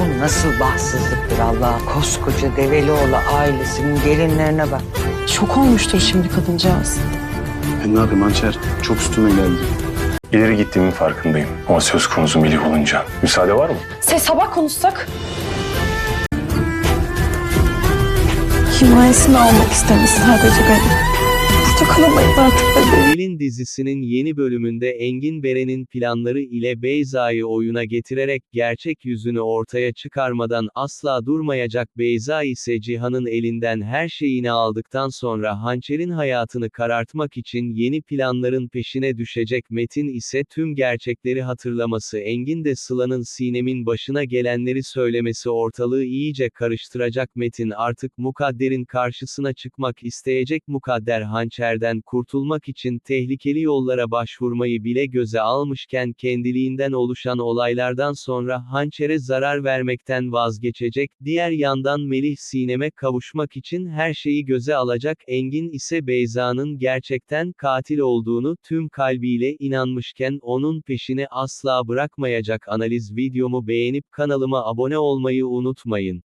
Bu nasıl bahtsızlıktır Allah koskoca Develioğlu ailesinin gelinlerine bak. Şok olmuştur şimdi kadıncağız. Ben ne yapayım hançer? Çok üstüme geldi. İleri gittiğimin farkındayım. Ama söz konusu Melih olunca. Müsaade var mı? Ses sabah konuşsak. Himayesini almak istemiş sadece beni. Kalamayız artık. Pelin dizisinin yeni bölümünde Engin Beren'in planları ile Beyza'yı oyuna getirerek gerçek yüzünü ortaya çıkarmadan asla durmayacak Beyza ise Cihan'ın elinden her şeyini aldıktan sonra Hançer'in hayatını karartmak için yeni planların peşine düşecek Metin ise tüm gerçekleri hatırlaması Engin de Sıla'nın Sinem'in başına gelenleri söylemesi ortalığı iyice karıştıracak Metin artık Mukadder'in karşısına çıkmak isteyecek Mukadder Hançer'den kurtulmak için tehlikeli yollara başvurmayı bile göze almışken kendiliğinden oluşan olaylardan sonra Hançer'e zarar vermekten vazgeçecek, diğer yandan Melih Sinem'e kavuşmak için her şeyi göze alacak Engin ise Beyza'nın gerçekten katil olduğunu tüm kalbiyle inanmışken onun peşini asla bırakmayacak analiz videomu beğenip kanalıma abone olmayı unutmayın.